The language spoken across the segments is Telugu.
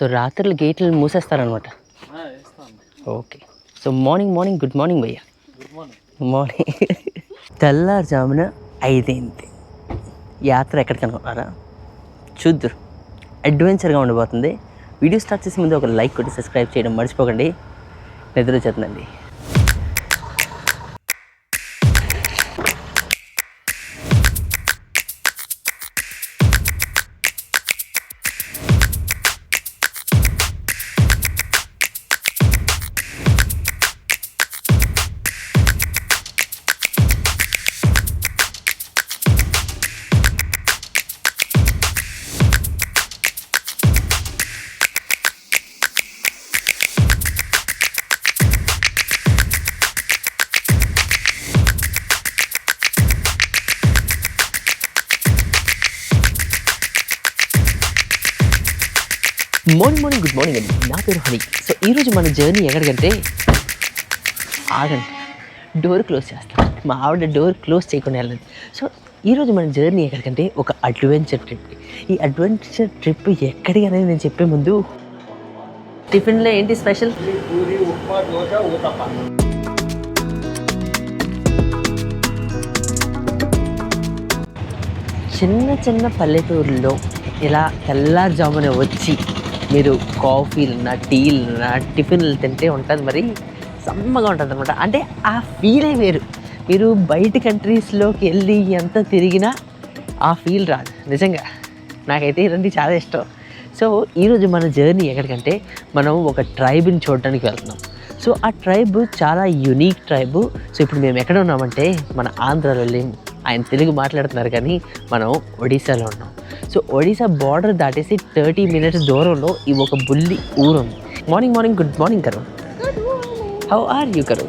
సో రాత్రులు గేట్లు మూసేస్తారనమాట. Okay. So morning morning good morning భయ్య. మార్నింగ్. తెల్లారుజామున ఐదైంది యాత్ర ఎక్కడికి అనుకున్నారా చూద్దురు. అడ్వెంచర్గా ఉండబోతుంది. వీడియో స్టార్ట్ చేసే ముందు ఒక లైక్ కొట్టి సబ్స్క్రైబ్ చేయడం మర్చిపోకండి. నిద్ర వచ్చేస్తుందండి మార్నింగ్ మార్నింగ్ గుడ్ మార్నింగ్ అండి. నా పేరు హని. సో ఈరోజు మన జర్నీ ఎక్కడికంటే ఆగండి. డోర్ క్లోజ్ చేస్తాం. మా ఆవిడ డోర్ క్లోజ్ చేయకుండా వెళ్ళండి. సో ఈరోజు మన జర్నీ ఎక్కడికంటే ఒక అడ్వెంచర్ ట్రిప్ ఈ అడ్వెంచర్ ట్రిప్ ఎక్కడికి అనేది నేను చెప్పే ముందు టిఫిన్లో ఏంటి స్పెషల్ చిన్న చిన్న పల్లెటూరులో ఇలా తెల్లారుజామున వచ్చి మీరు కాఫీలన్నా టీలన్నా టిఫిన్లు తింటే ఉంటుంది మరి సమ్మగా ఉంటుంది అనమాట అంటే ఆ ఫీలే వేరు. మీరు బయట కంట్రీస్లోకి వెళ్ళి ఎంత తిరిగినా ఆ ఫీల్ రాదు. నిజంగా నాకైతే ఇవన్నీ చాలా ఇష్టం. సో ఈరోజు మన జర్నీ ఎక్కడికంటే మనం ఒక ట్రైబ్ని చూడడానికి వెళ్తున్నాం. సో ఆ ట్రైబ్ చాలా యునీక్ ట్రైబ్ సో ఇప్పుడు మేము ఎక్కడ ఉన్నామంటే మన ఆంధ్రాలో లేము ఆయన తెలుగు మాట్లాడుతున్నారు కానీ మనం ఒడిశాలో ఉన్నాం. సో ఒడిశా బార్డర్ దాటేసి థర్టీ మినిట్స్ దూరంలో ఈ ఒక బుల్లి ఊరు ఉంది morning morning good morning Karu. How are you కరు.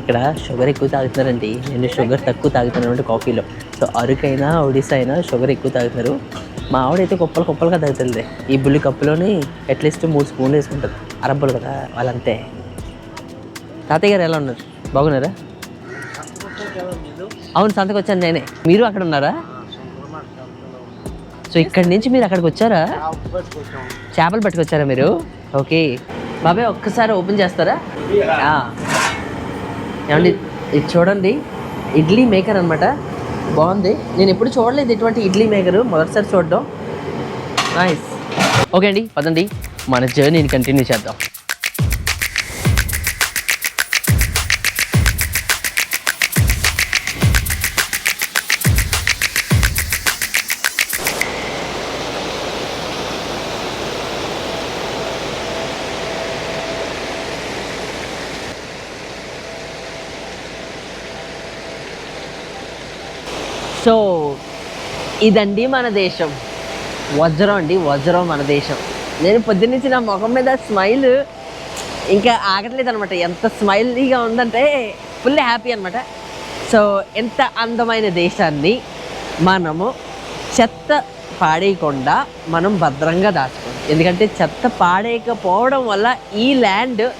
ఇక్కడ షుగర్ ఎక్కువ తాగుతున్నారండి. నేను షుగర్ తక్కువ తాగుతున్నాను అంటే కాఫీలో సో అరకైనా ఒడిశా అయినా షుగర్ ఎక్కువ తాగుతున్నారు. మా ఆవిడైతే కుప్పలు కుప్పలుగా తగ్గుతుంది. ఈ బుల్లి కప్పులోని అట్లీస్ట్ మూడు స్పూన్లు వేసుకుంటారు అరబ్బలు కదా వాళ్ళంతే. తాతయ్య గారు ఎలా ఉన్నారు? బాగున్నారా? అవును సంతకు వచ్చాను నేనే. మీరు అక్కడ ఉన్నారా? సో ఇక్కడి నుంచి మీరు అక్కడికి వచ్చారా? చేపలు పట్టుకొచ్చారా మీరు? ఓకే. బాబాయ్ ఒక్కసారి ఓపెన్ చేస్తారా? ఏమండి ఇది చూడండి. ఇడ్లీ మేకర్ అనమాట బాగుంది. నేను ఎప్పుడు చూడలేదు ఇటువంటి ఇడ్లీ మేకరు. మొదటిసారి చూడడం. నైస్ ఓకే అండి పదండి. మన జర్నీని కంటిన్యూ చేద్దాం. సో ఇదండి మన దేశం. వజ్రం అండి వజ్రం మన దేశం. నేను పొద్దున్నుంచి నా ముఖం మీద స్మైల్ ఇంకా ఆగట్లేదు అనమాట ఎంత స్మైలీగా ఉందంటే ఫుల్ హ్యాపీ అనమాట సో ఎంత అందమైన దేశాన్ని మనము చెత్త పాడేయకుండా మనం భద్రంగా దాచుకోవాలి. ఎందుకంటే చెత్త పాడేయకపోవడం వల్ల ఈ ల్యాండ్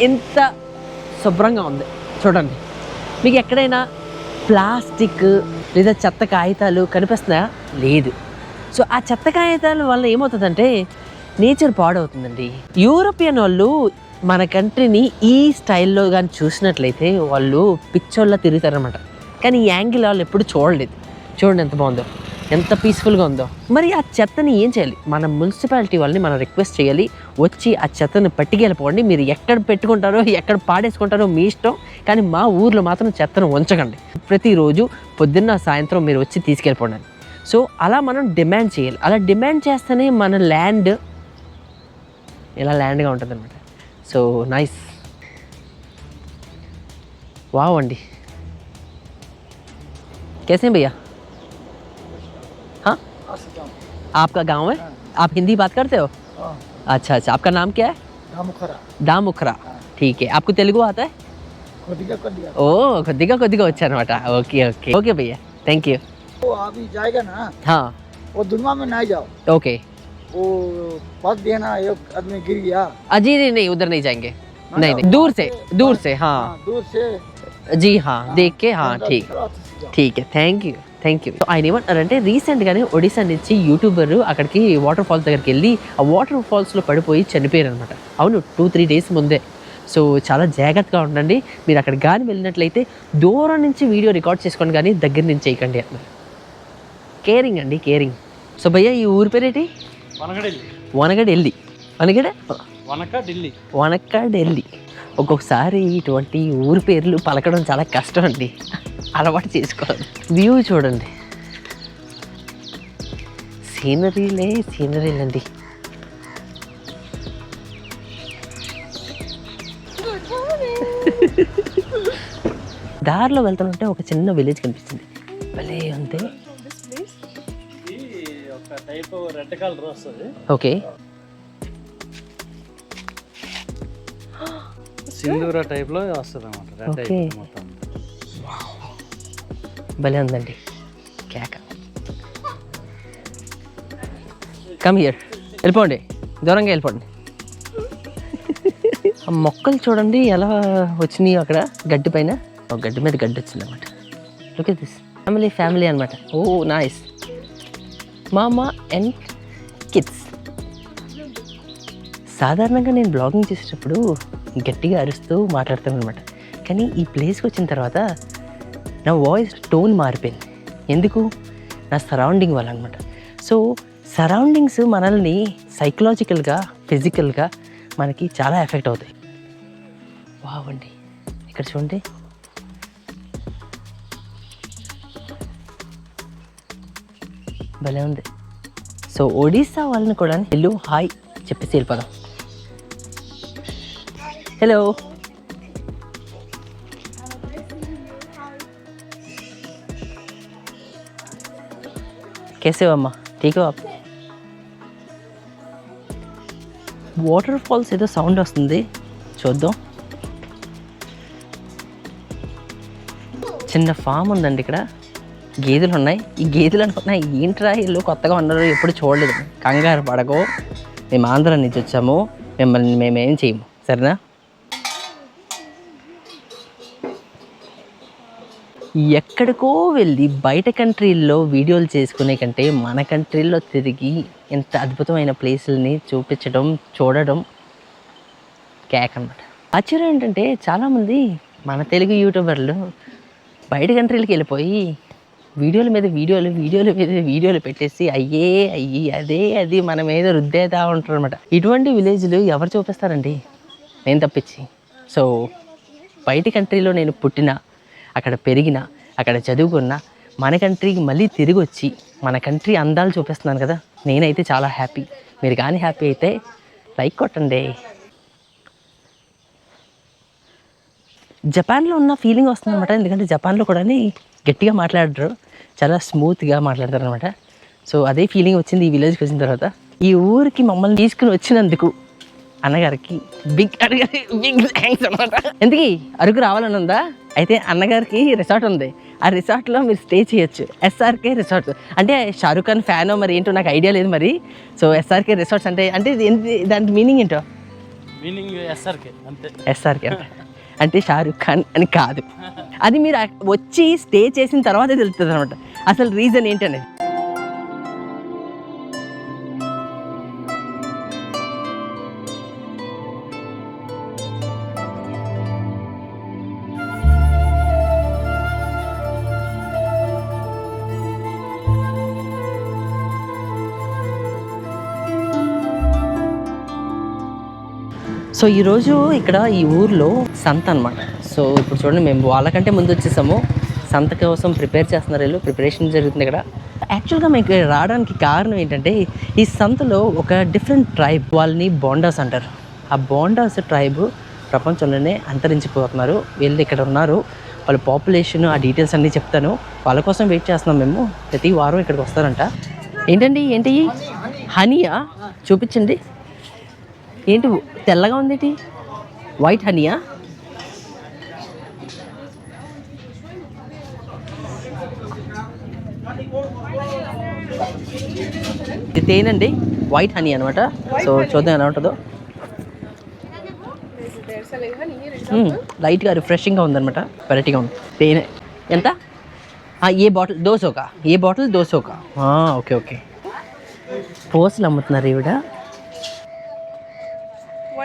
ఇంత శుభ్రంగా ఉంది. చూడండి. మీకు ఎక్కడైనా ప్లాస్టిక్ లేదా చెత్త కాగితాలు కనిపిస్తున్నా? లేదు. సో ఆ చెత్త కాగితాల వల్ల ఏమవుతుందంటే నేచర్ పాడవుతుందండి. యూరోపియన్ వాళ్ళు మన కంట్రీని ఈ స్టైల్లో కానీ చూసినట్లయితే వాళ్ళు పిచ్చోళ్ళ తిరుగుతారనమాట కానీ ఈ యాంగిల్ వాళ్ళు ఎప్పుడు చూడలేదు. చూడండి ఎంత బాగుందో. ఎంత పీస్ఫుల్గా ఉందో. మరి ఆ చెత్తని ఏం చేయాలి? మన మున్సిపాలిటీ వాళ్ళని మనం రిక్వెస్ట్ చేయాలి. వచ్చి ఆ చెత్తను పట్టుకెళ్ళిపోండి. మీరు ఎక్కడ పెట్టుకుంటారో ఎక్కడ పాడేసుకుంటారో మీ ఇష్టం. కానీ మా ఊర్లో మాత్రం చెత్తను ఉంచకండి. ప్రతిరోజు పొద్దున్న సాయంత్రం మీరు వచ్చి తీసుకెళ్ళిపోండి. సో అలా మనం డిమాండ్ చేయాలి. అలా డిమాండ్ చేస్తేనే మన ల్యాండ్ ఇలా ల్యాండ్గా ఉంటుంది అనమాట సో నైస్ వావ్ అండి. కేసేం భయ్యా. आपका गांव है आप हिंदी बात करते हो अच्छा अच्छा आपका नाम क्या है రాముఖరా दाम उखरा ठीक है आपको तेलुगु आता है కొద్దిగా కొద్దిగా ఓ కొద్దిగా కొద్దిగా వచ్చా అనమాట ఓకే ఓకే ఓకే భయ్యా థ్యాంక్ యూ वो अभी जाएगा ना हाँ वो दुनिया में नहीं जाओ ओके वो बस देना एक आदमी गिर गया अजी नहीं नहीं उधर नहीं जाएंगे नहीं नहीं दूर से दूर से हाँ हाँ, दूर से जी हाँ देख के हाँ ठीक తర్వాత जाओ. ఠీక్ థ్యాంక్ యూ థ్యాంక్ యూ ఆయన ఏమంటారంటే రీసెంట్గానే ఒడిశా నుంచి యూట్యూబర్ అక్కడికి వాటర్ ఫాల్స్ దగ్గరికి వెళ్ళి ఆ వాటర్ ఫాల్స్లో పడిపోయి చనిపోయారు అనమాట అవును టూ త్రీ డేస్ ముందే. సో చాలా జాగ్రత్తగా ఉండండి. మీరు అక్కడ కానీ వెళ్ళినట్లయితే దూరం నుంచి వీడియో రికార్డ్ చేసుకోండి కానీ దగ్గర నుంచి చేయకండి అన్నారు కేరింగ్ అండి కేరింగ్ సో భయ్య ఈ ఊరి పేరేటి? వనగడెల్లి. వనగడ వెళ్ళి వనగడ? వనక ఢిల్లీ. వనక్కడ్ వెళ్ళి ఒక్కొక్కసారి ఇటువంటి ఊరి పేర్లు పలకడం చాలా కష్టం అండి. అలవాటు చేసుకోవాలి. వ్యూ చూడండి. సీనరీలే సీనరీలండి. దారిలో వెళ్తుంటే ఒక చిన్న విలేజ్ కనిపిస్తుంది. భలే టైప్ రెడ్ కలర్ వస్తుంది ఓకే. సింధూర టైప్లో వస్తుంది అనమాట రెడ్. టైప్ మొత్తం. భలే ఉందండి. కేక. కమ్ హియర్ వెళ్ళిపోండి. దూరంగా వెళ్ళిపోండి. ఆ మొక్కలు చూడండి ఎలా వచ్చినాయి అక్కడ గడ్డి పైన. ఒక గడ్డి మీద గడ్డి వచ్చింది అనమాట లుక్ దిస్ ఫ్యామిలీ ఫ్యామిలీ అనమాట ఓ నైస్ అమ్మ అండ్ కిడ్స్ సాధారణంగా నేను బ్లాగింగ్ చేసేటప్పుడు గట్టిగా అరుస్తూ మాట్లాడతాను అనమాట కానీ ఈ ప్లేస్కి వచ్చిన తర్వాత నా వాయిస్ టోన్ మారిపోయింది. ఎందుకు? నా సరౌండింగ్ వల్ల అనమాట సో సరౌండింగ్స్ మనల్ని సైకలాజికల్గా ఫిజికల్గా మనకి చాలా ఎఫెక్ట్ అవుతాయి. బాగుండి ఇక్కడ చూడండి. భలే ఉంది. సో ఒడిస్సా వాళ్ళని కూడా హెల్లో హాయ్ చెప్పేసి వెళ్ళిపోదాం. హలో कैसे हो अम्मा ठीक हो आप వాటర్ ఫాల్స్ ఏదో సౌండ్ వస్తుంది చూద్దాం చిన్న ఫామ్ ఉందండి ఇక్కడ గేదెలు ఉన్నాయి ఈ గేదెలు అనుకున్నా ఏంట్రా ఇల్లు కొత్తగా ఉన్నారు ఎప్పుడు చూడలేదు కంగారు పడకో మేము ఆంధ్ర నుంచి వచ్చాము మిమ్మల్ని మేమేం చేయము సరేనా ఎక్కడికో వెళ్ళి బయట కంట్రీల్లో వీడియోలు చేసుకునే కంటే మన కంట్రీల్లో తిరిగి ఎంత అద్భుతమైన ప్లేసులని చూపించడం చూడడం కేక్ అనమాట ఆశ్చర్యం ఏంటంటే చాలామంది మన తెలుగు యూట్యూబర్లు బయట కంట్రీలకి వెళ్ళిపోయి వీడియోల మీద వీడియోలు వీడియోల మీద వీడియోలు పెట్టేసి అయ్యే అయ్యి అదే అది మన మీద రుద్దేదా ఉంటారు అనమాట ఇటువంటి విలేజ్లు ఎవరు చూపిస్తారండి? నేను తప్పించి. సో బయట కంట్రీలో నేను పుట్టిన అక్కడ పెరిగిన అక్కడ చదువుకున్న మన కంట్రీకి మళ్ళీ తిరిగి వచ్చి మన కంట్రీ అందాలు చూపిస్తున్నాను కదా నేనైతే చాలా హ్యాపీ. మీరు కానీ హ్యాపీ అయితే లైక్ కొట్టండి. జపాన్లో ఉన్న ఫీలింగ్ వస్తుంది అనమాట ఎందుకంటే జపాన్లో కూడా గట్టిగా మాట్లాడరు చాలా స్మూత్గా మాట్లాడతారు అనమాట సో అదే ఫీలింగ్ వచ్చింది ఈ విలేజ్కి వచ్చిన తర్వాత. ఈ ఊరికి మమ్మల్ని తీసుకుని వచ్చినందుకు అన్నగారికి బిగ్ బిగ్ థ్యాంక్స్ అనమాట ఎందుకు? అరకు రావాలని ఉందా అయితే అన్నగారికి రిసార్ట్ ఉంది. ఆ రిసార్ట్లో మీరు స్టే చేయొచ్చు. ఎస్ఆర్కే రిసార్ట్స్ అంటే షారుఖ్ ఖాన్ ఫ్యాన్ మరి ఏంటో నాకు ఐడియా లేదు మరి. సో ఎస్ఆర్కే రిసార్ట్స్ అంటే అంటే దాని మీనింగ్ ఏంటో? మీనింగ్ ఎస్ఆర్కే అంతే. ఎస్ఆర్కే అంట అంటే షారుఖ్ ఖాన్ అని కాదు. అది మీరు వచ్చి స్టే చేసిన తర్వాతే తెలుస్తుంది అనమాట అసలు రీజన్ ఏంటనేది. సో ఈరోజు ఇక్కడ ఈ ఊర్లో సంత అనమాట సో ఇప్పుడు చూడండి మేము వాళ్ళకంటే ముందు వచ్చేసాము. సంత కోసం ప్రిపేర్ చేస్తున్నారు వీళ్ళు. ప్రిపరేషన్ జరుగుతుంది ఇక్కడ. యాక్చువల్గా మీకు ఇక్కడ రావడానికి కారణం ఏంటంటే ఈ సంతలో ఒక డిఫరెంట్ ట్రైబ్ వాళ్ళని బోండాస్ అంటారు. ఆ బోండాస్ ట్రైబ్ ప్రపంచంలోనే అంతరించిపోతున్నారు. వీళ్ళు ఇక్కడ ఉన్నారు. వాళ్ళ పాపులేషన్ ఆ డీటెయిల్స్ అన్నీ చెప్తాను. వాళ్ళ కోసం వెయిట్ చేస్తున్నాం మేము. ప్రతి వారం ఇక్కడికి వస్తారంట. ఏంటండి ఏంటి? హనీయా? చూపించండి. ఏంటి తెల్లగా ఉంది వైట్ హనీయా ఇది తేనండి. వైట్ హనీ అనమాట సో చూద్దాం ఎలా ఉంటుందో. Hmm, లైట్గా రిఫ్రెషింగ్గా ఉందన్నమాట. వెరైటీగా ఉంది. తేనె. ఎంత? ఏ బాటిల్ దోసోకా ఏ బాటిల్ దోసోకా ఓకే ఓకే. పోస్టులు అమ్ముతున్నారు ఈవిడ.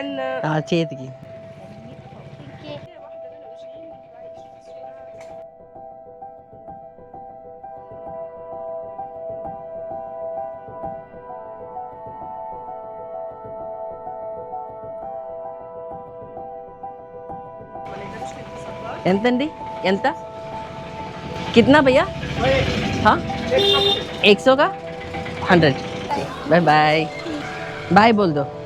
تعطيتك कितना भैया हाँ एक सौ का हंड्रेड बाय बाय बाय बोल दो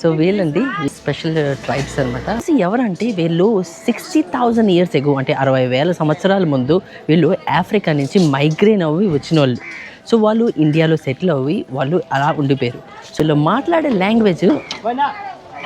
సో వీళ్ళండి స్పెషల్ ట్రైబ్స్ అనమాట ఎవరంటే వీళ్ళు సిక్స్టీ థౌజండ్ ఇయర్స్ ఎగో అంటే అరవై వేల సంవత్సరాల ముందు వీళ్ళు ఆఫ్రికా నుంచి మైగ్రేన్ అవ్వి వచ్చిన వాళ్ళు సో వాళ్ళు ఇండియాలో సెటిల్ అవ్వి వాళ్ళు అలా ఉండిపోయారు. సో వీళ్ళు మాట్లాడే లాంగ్వేజ్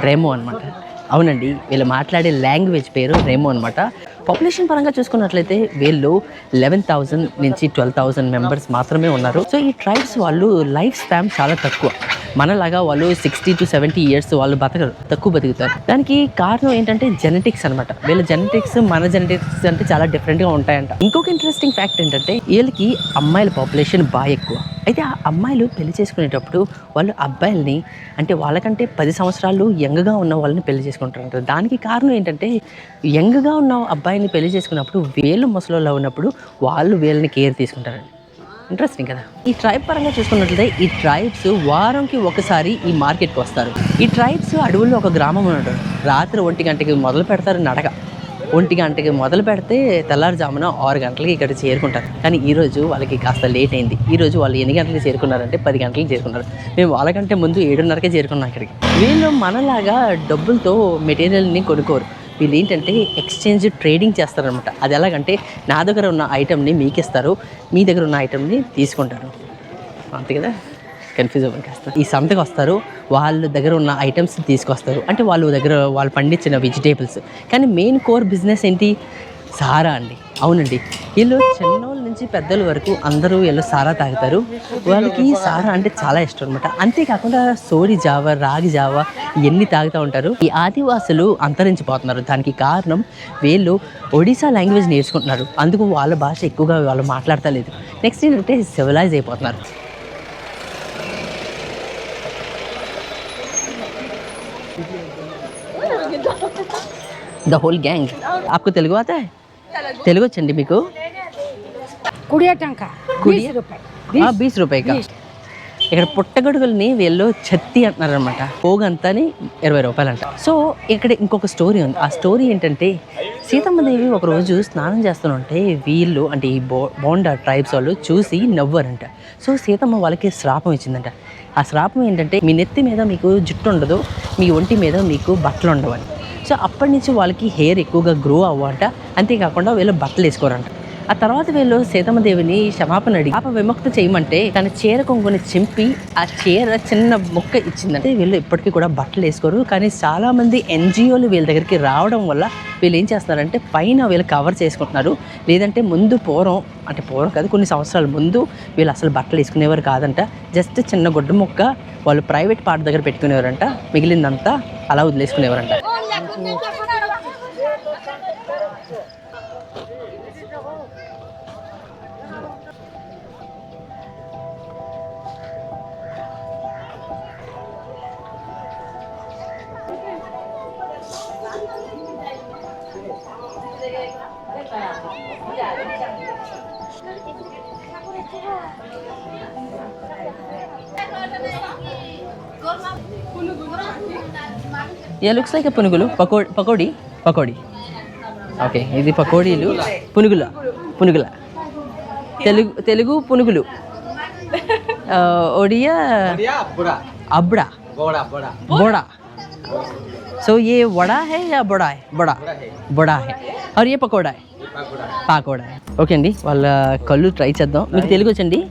రేమో అనమాట అవునండి వీళ్ళు మాట్లాడే లాంగ్వేజ్ పేరు రేమో అనమాట పాపులేషన్ పరంగా చూసుకున్నట్లయితే వీళ్ళు లెవెన్ థౌసండ్ నుంచి ట్వెల్వ్ థౌసండ్ మెంబర్స్ మాత్రమే ఉన్నారు. సో ఈ ట్రైబ్స్ వాళ్ళు లైఫ్ స్పామ్ చాలా తక్కువ. మనలాగా వాళ్ళు సిక్స్టీ టు సెవెంటీ ఇయర్స్ వాళ్ళు బతకరు తక్కువ బతుకుతారు. దానికి కారణం ఏంటంటే జెనెటిక్స్ అనమాట వీళ్ళ జెనెటిక్స్ మన జెనెటిక్స్ అంటే చాలా డిఫరెంట్గా ఉంటాయంట. ఇంకొక ఇంట్రెస్టింగ్ ఫ్యాక్ట్ ఏంటంటే వీళ్ళకి అమ్మాయిల పాపులేషన్ బాగా ఎక్కువ. అయితే ఆ అమ్మాయిలు పెళ్ళి చేసుకునేటప్పుడు వాళ్ళు అబ్బాయిల్ని అంటే వాళ్ళకంటే పది సంవత్సరాలు యంగ్గా ఉన్న వాళ్ళని పెళ్ళి చేసుకుంటారంట. దానికి కారణం ఏంటంటే యంగ్గా ఉన్న అబ్బాయిని పెళ్ళి చేసుకున్నప్పుడు వీళ్ళు ముసలోళ్ళు ఉన్నప్పుడు వాళ్ళు వీళ్ళని కేర్ తీసుకుంటారండి ఇంట్రెస్టింగ్ కదా. ఈ ట్రైబ్ పరంగా చూసుకున్నట్లయితే ఈ ట్రైబ్స్ వారంకి ఒకసారి ఈ మార్కెట్కి వస్తారు. ఈ ట్రైబ్స్ అడవుల్లో ఒక గ్రామం ఉంటారు రాత్రి ఒంటి గంటకి మొదలు పెడతారు నడక. ఒంటి గంటకి మొదలు పెడితే తెల్లారుజామున ఆరు గంటలకి ఇక్కడ చేరుకుంటారు. కానీ ఈరోజు వాళ్ళకి కాస్త లేట్ అయింది. ఈరోజు వాళ్ళు ఎన్ని గంటలకు చేరుకున్నారంటే పది గంటలకు చేరుకున్నారు. మేము వాళ్ళకంటే ముందు ఏడున్నరకే చేరుకున్నాం ఇక్కడికి. వీళ్ళు మనలాగా డబ్బులతో మెటీరియల్ని కొనుక్కోరు. వీళ్ళు ఏంటంటే ఎక్స్చేంజ్ ట్రేడింగ్ చేస్తారనమాట అది ఎలాగంటే నా దగ్గర ఉన్న ఐటెంని మీకు ఇస్తారు మీ దగ్గర ఉన్న ఐటెంని తీసుకుంటారు. అంతే కదా? కన్ఫ్యూజ్ అవ్వకేస్తారు. ఈ సంతకు వస్తారు వాళ్ళ దగ్గర ఉన్న ఐటమ్స్ తీసుకొస్తారు. అంటే వాళ్ళ దగ్గర వాళ్ళు పండించిన వెజిటేబుల్స్ కానీ మెయిన్ కోర్ బిజినెస్ ఏంటి? సారా అండి. అవునండి. వీళ్ళు చిన్న నుంచి పెద్దల వరకు అందరూ వీళ్ళు సారా తాగుతారు. వాళ్ళకి సారా అంటే చాలా ఇష్టం అనమాట అంతేకాకుండా సోడి జావ రాగి జావ ఇవన్నీ తాగుతూ ఉంటారు. ఈ ఆదివాసులు అంతరించిపోతున్నారు. దానికి కారణం వీళ్ళు ఒడిశా లాంగ్వేజ్ నేర్చుకుంటున్నారు. అందుకు వాళ్ళ భాష ఎక్కువగా వాళ్ళు మాట్లాడతలేదు. నెక్స్ట్ ఏంటంటే సివిలైజ్ అయిపోతున్నారు. The whole gang. ఆకు తెలుగు అతే తెలుగు వచ్చండి మీకు? కుడియా టంక బీస్ రూపాయి. ఇక్కడ పుట్టగొడుగుల్ని వీళ్ళు చెత్తి అంటున్నారు అనమాట పోగంతని ఇరవై రూపాయలు అంట సో ఇక్కడ ఇంకొక స్టోరీ ఉంది. ఆ స్టోరీ ఏంటంటే సీతమ్మదేవి ఒక రోజు స్నానం చేస్తుంటే వీళ్ళు అంటే ఈ బో బోండా ట్రైబ్స్ వాళ్ళు చూసి నవ్వారంట. సో సీతమ్మ వాళ్ళకి శ్రాపం ఇచ్చిందంట. ఆ శ్రాపం ఏంటంటే మీ నెత్తి మీద మీకు జుట్టు ఉండదు మీ ఒంటి మీద మీకు బట్టలు ఉండవని. సో అప్పటి నుంచి వాళ్ళకి హెయిర్ ఎక్కువగా గ్రో అవ్వంట అంతేకాకుండా వీళ్ళు బట్టలు వేసుకోరంట ఆ తర్వాత వీళ్ళు సీతమ్మదేవిని క్షమాపణ అడిగి పాప విముక్త చేయమంటే తన చీర కొంగుని చింపి ఆ చీర చిన్న ముక్క ఇచ్చిందంటే. వీళ్ళు ఇప్పటికీ కూడా బట్టలు వేసుకోరు. కానీ చాలా మంది ఎన్జిఓలు వీళ్ళ దగ్గరికి రావడం వల్ల వీళ్ళు ఏం చేస్తున్నారంటే పైన వీళ్ళు కవర్ చేసుకుంటున్నారు. లేదంటే ముందు పూర్వం అంటే పూర్వం కాదు కొన్ని సంవత్సరాల ముందు వీళ్ళు అసలు బట్టలు వేసుకునేవారు కాదంట. జస్ట్ చిన్న గుడ్డ మొక్క వాళ్ళు ప్రైవేట్ పార్ట్ దగ్గర పెట్టుకునేవారంట. మిగిలిందంతా అలా వదిలేసుకునేవారంట. యా లుక్స్ లైక్ పునుగులు పకో పకోడీ పకోడీ ఓకే ఇది పకోడీలు పునుగుల పునుగుల తెలుగు తెలుగు పునుగులు ఆ, ఒడియా అబ్డా బోడా సో ये वड़ा है या बड़ा है बड़ा बड़ा है और ये पकोड़ा है పాకోడా. ఓకే అండి వాళ్ళ కళ్ళు ట్రై చేద్దాం. మీకు తెలుగు వచ్చండి?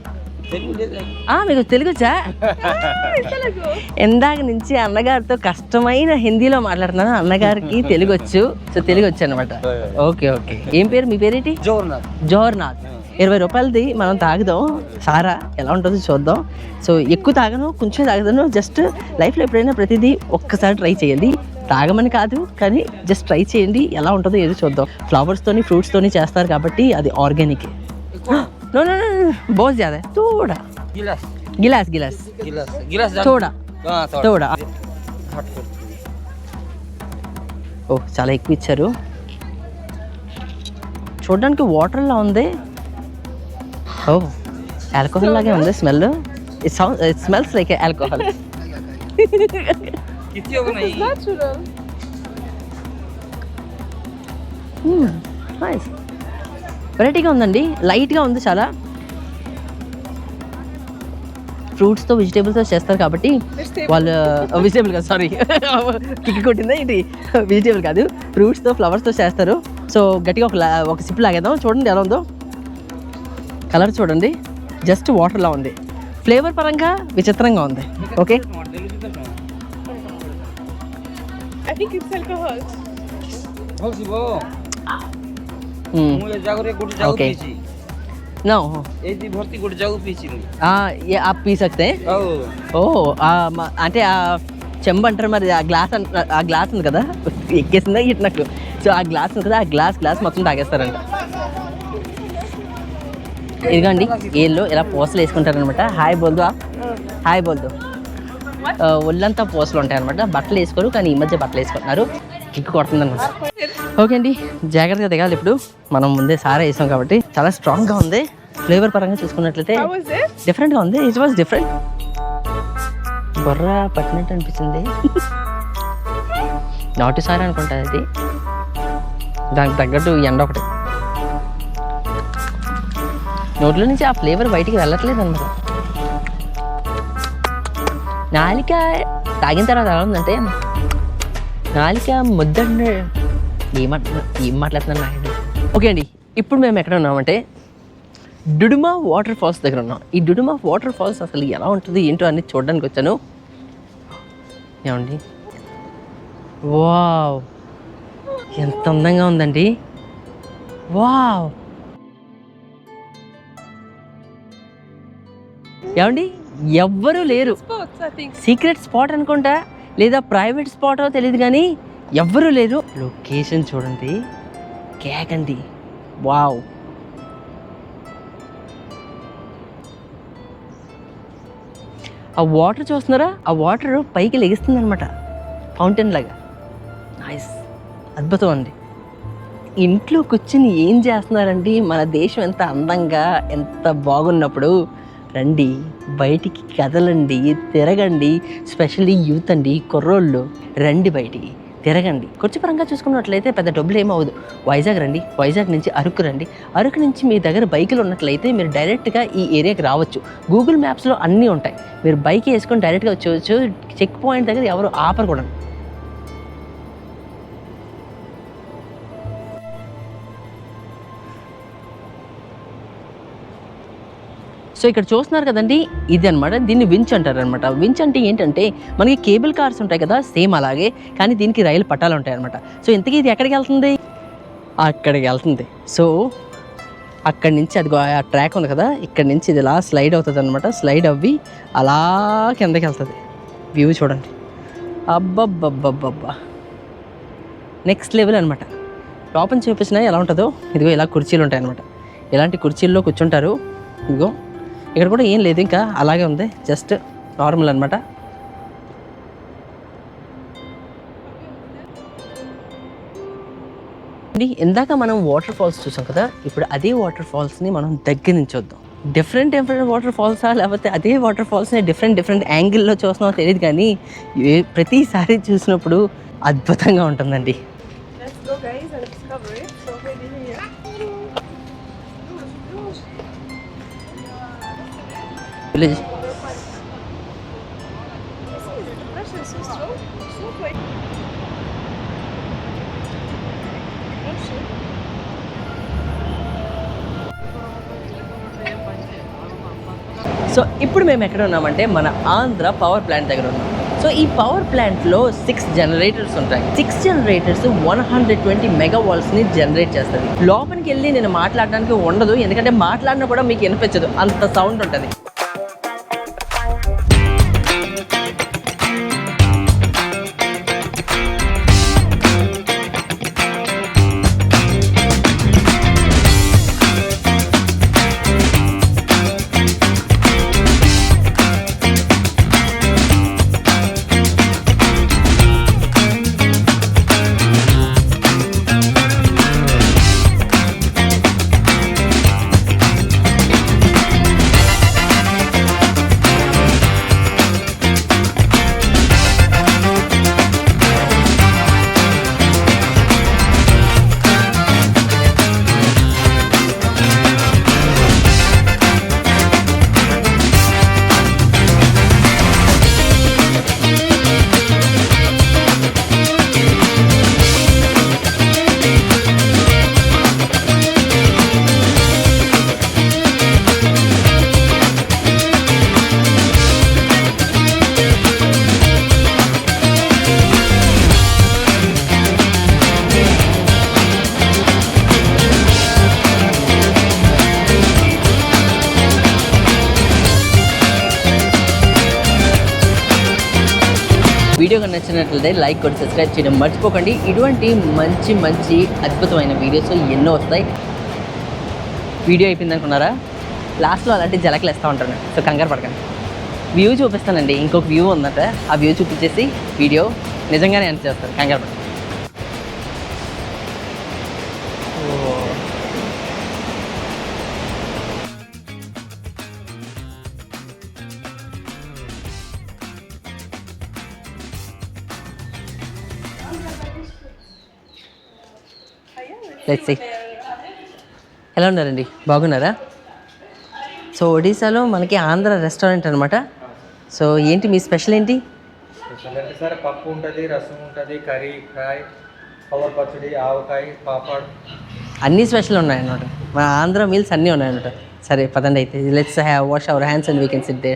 మీకు తెలుగు వచ్చా? ఇందాక నుంచి అన్నగారితో కష్టమైన హిందీలో మాట్లాడుతున్నాను. అన్నగారికి తెలుగు వచ్చు. సో తెలుగు వచ్చు అనమాట ఓకే ఓకే. ఏం పేరు? మీ పేరేంటి? జోరునాథ్. జోహర్నాథ్ ఇరవై రూపాయలది మనం తాగుదాం. సారా ఎలా ఉంటుందో చూద్దాం. సో ఎక్కువ తాగను కొంచెం తాగదాను జస్ట్ లైఫ్లో ఎప్పుడైనా ప్రతిదీ ఒక్కసారి ట్రై చేయండి. తాగమని కాదు కానీ జస్ట్ ట్రై చేయండి. ఎలా ఉంటుందో ఏదో చూద్దాం. ఫ్లవర్స్తోని ఫ్రూట్స్తోని చేస్తారు కాబట్టి అది ఆర్గానిక్ బోస్ జాదే తోడా? గిలాస్. గిలాస్ గిలాస్. తోడా? తోడా. ఓ చాలా ఎక్కువ ఇచ్చారు. చూడడానికి వాటర్లా ఉంది. ఓ ఆల్కహాల్ లాగే ఉంది smell. It sound it smells like alcohol Gidiyor buna This is iyi. natural. Nice వెరైటీగా ఉందండి. లైట్గా ఉంది చాలా. ఫ్రూట్స్తో వెజిటేబుల్స్తో చేస్తారు కాబట్టి వాళ్ళు వెజిటేబుల్ కాదు సారీ కిక్కి కొట్టిందా ఏంటి? వెజిటేబుల్ కాదు. ఫ్రూట్స్తో ఫ్లవర్స్తో చేస్తారు. సో గట్టిగా ఒక ఒక సిప్ లాగేద్దాం. చూడండి ఎలా ఉందో. కలర్ చూడండి. జస్ట్ వాటర్లా ఉంది. ఫ్లేవర్ పరంగా విచిత్రంగా ఉంది. Okay I think it's alcohol. हो सी वो Hmm. मुझे जागो रे गुड़ जागो Okay. पीची నో ए दी भर्ती गुड़ जागो पीची मुझे ये आप पी सकते हैं ओ ఓ ఆ మ- అంటే ఆ చెంబు అంటారు మరి ఆ గ్లాస్ అన్- ఆ గ్లాస్ ఉంది కదా ఎక్కేసిందా ఇటు నాకు సో ఆ గ్లాస్ ఉంది కదా ఆ గ్లాస్ గ్లాస్ మొత్తం తాగేస్తారంట ఇదిగోండి ఏళ్ళు ఇలా పూసలు వేసుకుంటారనమాట హాయ్ బోల్దు హాయ్ బోల్దు ఆ, ఒళ్ళంతా పూసలు ఉంటాయి అనమాట బట్టలు వేసుకోరు కానీ ఈ మధ్య బట్టలు వేసుకుంటున్నారు. కిక్కు కొడుతుంది అనమాట ఓకే అండి జాగ్రత్తగా దిగాలి ఇప్పుడు. మనం ముందే సారా వేసాం కాబట్టి. చాలా స్ట్రాంగ్గా ఉంది. ఫ్లేవర్ పరంగా చూసుకున్నట్లయితే? డిఫరెంట్గా ఉంది. ఇట్ వాజ్ డిఫరెంట్ బొర్ర పట్టినట్టు అనిపించింది. నాటు సారీ అనుకుంటా అది. దానికి తగ్గట్టు ఎండ ఒకటి. నోట్లో నుంచి ఆ ఫ్లేవర్ బయటికి వెళ్ళట్లేదు అన్నమాట. నాలిక తాగిన తర్వాత ఎలా ఉందంటే నాలిక ముద్దండి ఏమంట ఏం మాట్లాడుతున్నాను నాకు ఓకే అండి ఇప్పుడు మేము ఎక్కడ ఉన్నామంటే డుడుమా వాటర్ ఫాల్స్ దగ్గర ఉన్నాం ఈ డుడుమా వాటర్ ఫాల్స్ అసలు ఎలా ఉంటుంది ఏంటో అని చూడడానికి వచ్చాను ఏమండి వావ్ ఎంత అందంగా ఉందండి వావ్ ఏమండి ఎవ్వరూ లేరు. సీక్రెట్ స్పాట్ అనుకుంటా? లేదా ప్రైవేట్ స్పాటో తెలియదు కానీ ఎవ్వరూ లేరు. లొకేషన్ చూడండి. కేకండి వావ్ ఆ వాటర్ చూస్తున్నారా? ఆ వాటర్ పైకి లెగిస్తుంది అనమాట ఫౌంటైన్ లాగా. నైస్ అద్భుతం అండి. ఇంట్లో కూర్చుని ఏం చేస్తున్నారండి? మన దేశం ఎంత అందంగా ఎంత బాగున్నప్పుడు రండి బయటికి కదలండి తిరగండి స్పెషల్లీ యూత్ అండి కుర్రోళ్ళు. రండి బయటికి తిరగండి. ఖర్చు పరంగా చూసుకున్నట్లయితే పెద్ద డబ్బులు ఏమవుదు వైజాగ్ రండి వైజాగ్ నుంచి అరకు రండి. అరకు నుంచి మీ దగ్గర బైకులు ఉన్నట్లయితే మీరు డైరెక్ట్గా ఈ ఏరియాకి రావచ్చు. గూగుల్ మ్యాప్స్లో అన్నీ ఉంటాయి. మీరు బైక్ వేసుకొని డైరెక్ట్గా వచ్చేవచ్చు చెక్ పాయింట్ దగ్గర ఎవరు ఆపరు కూడా. సో ఇక్కడ చూస్తున్నారు కదండి ఇది అనమాట దీన్ని వించ్ అంటారు అనమాట వించ్ అంటే ఏంటంటే మనకి కేబుల్ కార్స్ ఉంటాయి కదా సేమ్ అలాగే కానీ దీనికి రైలు పట్టాలు ఉంటాయి అనమాట సో ఇంతకీ ఇది ఎక్కడికి వెళ్తుంది? అక్కడికి వెళ్తుంది. సో అక్కడి నుంచి అది ఆ ట్రాక్ ఉంది కదా ఇక్కడ నుంచి ఇది ఇలా స్లైడ్ అవుతుంది అనమాట స్లైడ్ అవ్వి అలా కిందకి వెళ్తుంది. వ్యూ చూడండి. అబ్బబ్బబ్బబ్బబ్బా. నెక్స్ట్ లెవెల్ అనమాట టాప్ అని చూపించినా ఎలా ఉంటుందో ఇదిగో ఇలా కుర్చీలు ఉంటాయి అనమాట ఇలాంటి కుర్చీల్లో కూర్చుంటారు. ఇదిగో. ఇక్కడ కూడా ఏం లేదు ఇంకా అలాగే ఉంది. జస్ట్ నార్మల్ అనమాట ఇందాక మనం వాటర్ ఫాల్స్ చూసాం కదా ఇప్పుడు అదే వాటర్ ఫాల్స్ని మనం దగ్గర నుంచి చూద్దాం. డిఫరెంట్ డిఫరెంట్ వాటర్ ఫాల్సా లేకపోతే అదే వాటర్ ఫాల్స్ని డిఫరెంట్ డిఫరెంట్ యాంగిల్లో చూస్తున్నామో తెలియదు కానీ ప్రతిసారి చూసినప్పుడు అద్భుతంగా ఉంటుందండి. Also, సో ఇప్పుడు మేము ఎక్కడ ఉన్నామంటే మన ఆంధ్ర పవర్ ప్లాంట్ దగ్గర ఉన్నాం. సో ఈ పవర్ ప్లాంట్లో సిక్స్ జనరేటర్స్ ఉంటాయి. Six generators one hundred twenty మెగావాల్స్ని generate చేస్తుంది. లోపలికి వెళ్ళి నేను మాట్లాడడానికి ఉండదు ఎందుకంటే మాట్లాడినా కూడా మీకు వినిపించదు. అంత సౌండ్ ఉంటుంది. వీడియో నచ్చినట్లయితే లైక్ కొట్టి సబ్స్క్రైబ్ చేయడం మర్చిపోకండి. ఇటువంటి మంచి మంచి అద్భుతమైన వీడియోస్ ఎన్నో వస్తాయి. వీడియో అయిపోయింది అనుకున్నారా? లాస్ట్లో అలాంటి జలకలు వేస్తూ ఉంటాను. సో కంగారు పడకండి. వ్యూ చూపిస్తానండి. ఇంకొక వ్యూ ఉందట. ఆ వ్యూ చూపించేసి వీడియో నిజంగానే ఎంత చేస్తాను కంగారు పడకండి. లెట్స్ ఎలా ఉన్నారండి? బాగున్నారా? సో ఒడిశాలో మనకి ఆంధ్ర రెస్టారెంట్ అనమాట సో ఏంటి మీ స్పెషల్ ఏంటి? స్పెషల్ అంటే సార్ పప్పు ఉంటుంది రసం ఉంటుంది కర్రీ ఫ్రై పవర్ పచ్చడి ఆవకాయ పాపడ్. అన్ని స్పెషల్ ఉన్నాయన్నమాట. మన ఆంధ్ర మీల్స్ అన్నీ ఉన్నాయన్నమాట. సరే పదండి అయితే. Let's have wash our hands and we can sit there